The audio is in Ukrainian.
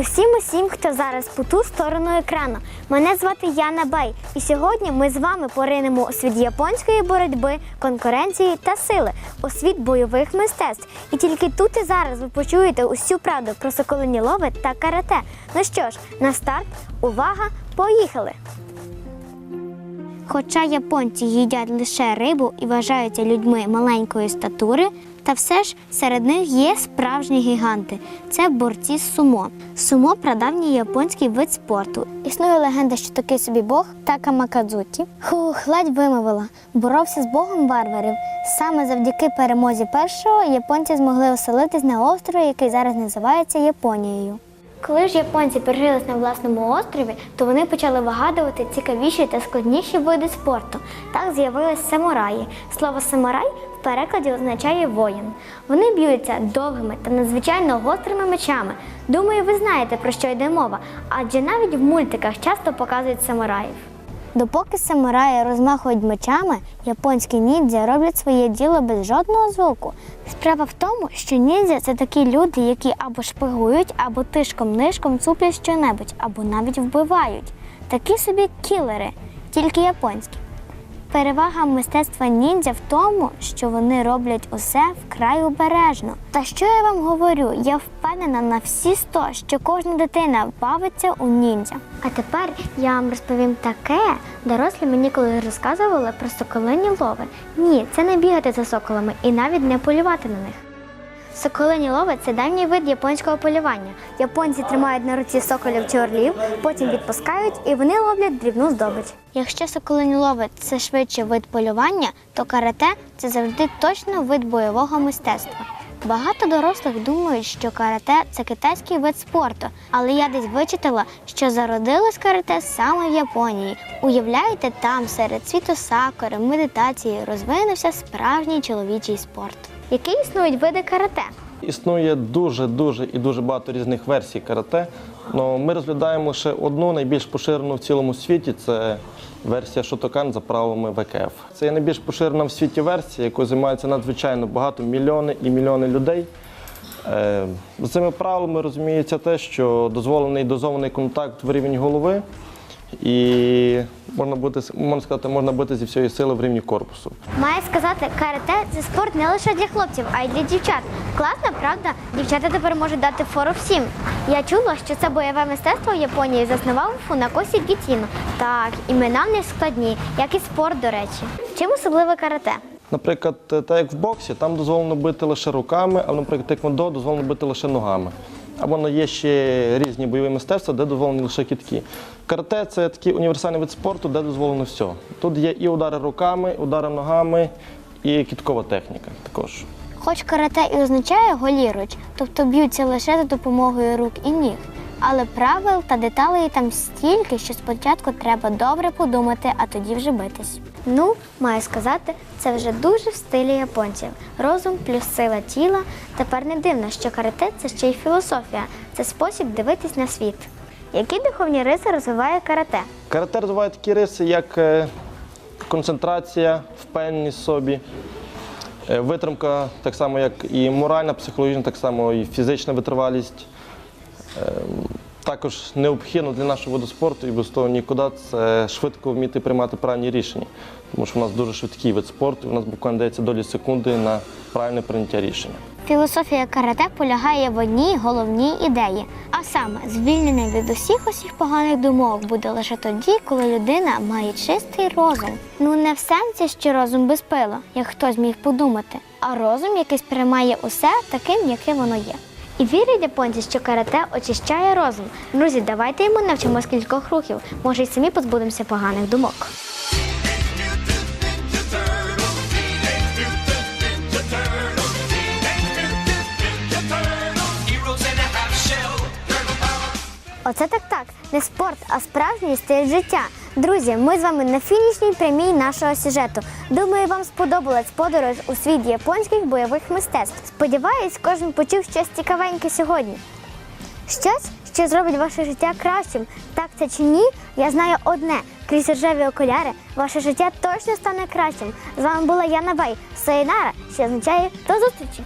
Усім усім, хто зараз по ту сторону екрану. Мене звати Яна Бей, і сьогодні ми з вами поринемо у світ японської боротьби, конкуренції та сили, у світ бойових мистецтв. І тільки тут і зараз ви почуєте усю правду про соколині лови та карате. Ну що ж, на старт, увага, поїхали! Хоча японці їдять лише рибу і вважаються людьми маленької статури, та все ж серед них є справжні гіганти. Це борці з сумо. Сумо прадавній японський вид спорту. Існує легенда, що такий собі бог Така Макадзуті. Хух, ледь вимовила. Боровся з богом варварів. Саме завдяки перемозі першого японці змогли оселитись на острові, який зараз називається Японією. Коли ж японці пережились на власному острові, то вони почали вигадувати цікавіші та складніші види спорту. Так з'явились самураї. Слово самурай перекладі означає воїн. Вони б'ються довгими та надзвичайно гострими мечами. Думаю, ви знаєте про що йде мова, адже навіть в мультиках часто показують самураїв. Допоки самураї розмахують мечами, японські ніндзя роблять своє діло без жодного звуку. Справа в тому, що ніндзя це такі люди, які або шпигують, або тишком-нишком цуплять щонебудь, або навіть вбивають. Такі собі кілери, тільки японські. Перевага мистецтва ніндзя в тому, що вони роблять усе вкрай обережно. Та що я вам говорю? Я впевнена на всі сто, що кожна дитина бавиться у ніндзя. А тепер я вам розповім таке. Дорослі мені колись розказували про соколині лови. Ні, це не бігати за соколами і навіть не полювати на них. Соколині лови це давній вид японського полювання. Японці тримають на руці соколів чи орлів, потім відпускають і вони ловлять дрібну здобич. Якщо соколині лови це швидше вид полювання, то карате це завжди точно вид бойового мистецтва. Багато дорослих думають, що карате це китайський вид спорту, але я десь вичитала, що зародилось карате саме в Японії. Уявляєте, там серед світу сакури, медитації розвинувся справжній чоловічий спорт. Які існують види карате? Існує дуже дуже і дуже багато різних версій карате. Но ми розглядаємо лише одну найбільш поширену в цілому світі. Це версія Шотокан за правилами ВКФ. Це є найбільш поширена в світі версія, якою займається надзвичайно багато мільйони і мільйони людей. Е, За цими правилами розуміється те, що дозволений дозований контакт в рівень голови, і можна бути можна сказати, можна бити зі всієї сили в рівні корпусу. Маю сказати, карате це спорт не лише для хлопців, а й для дівчат. Класно, правда? Дівчата тепер можуть дати фору всім. Я чула, що це бойове мистецтво в Японії заснував Фунакосі Гітіно. Так, імена в них складні, як і спорт, до речі. Чим особливе карате? Наприклад, так як в боксі, там дозволено бити лише руками, а наприклад, теквондо дозволено бити лише ногами. Або є ще різні бойові мистецтва, де дозволені лише кітки. Карате це такий універсальний вид спорту, де дозволено все. Тут є і удари руками, удари ногами, і кіткова техніка також. Хоч карате і означає голіруч, тобто б'ються лише за допомогою рук і ніг. Але правил та деталей там стільки, що спочатку треба добре подумати, а тоді вже битись. Ну, маю сказати, це вже дуже в стилі японців. Розум плюс сила тіла. Тепер не дивно, що карате це ще й філософія, це спосіб дивитись на світ. Які духовні риси розвиває карате? Карате розвиває такі риси, як е, концентрація, впевненість собі, е, витримка, так само як і моральна, психологічна, так само і фізична витривалість. Також необхідно для нашого виду спорту і без того нікуди це швидко вміти приймати правильні рішення, тому що в нас дуже швидкий вид спорту, і в нас буквально дається долі секунди на правильне прийняття рішення. Філософія карате полягає в одній головній ідеї, а саме звільнення від усіх усіх поганих думок буде лише тоді, коли людина має чистий розум. Ну не в сенсі, що розум без пила, як хтось міг подумати, а розум, який сприймає усе таким, яке воно є. І вірять японці, що карате очищає розум. Друзі, давайте йому навчимо кількох рухів. Може, й самі позбудемося поганих думок. Оце так так. Не спорт, а справжній стиль життя. Друзі, ми з вами на фінішній прямій нашого сюжету. Думаю, вам сподобалась подорож у світ японських бойових мистецтв. Сподіваюсь, кожен почув щось цікавеньке сьогодні. Щось, що зробить ваше життя кращим. Так це чи ні? Я знаю одне: крізь рожеві окуляри ваше життя точно стане кращим. З вами була Яна Бай. Сайонара, що означає до зустрічі.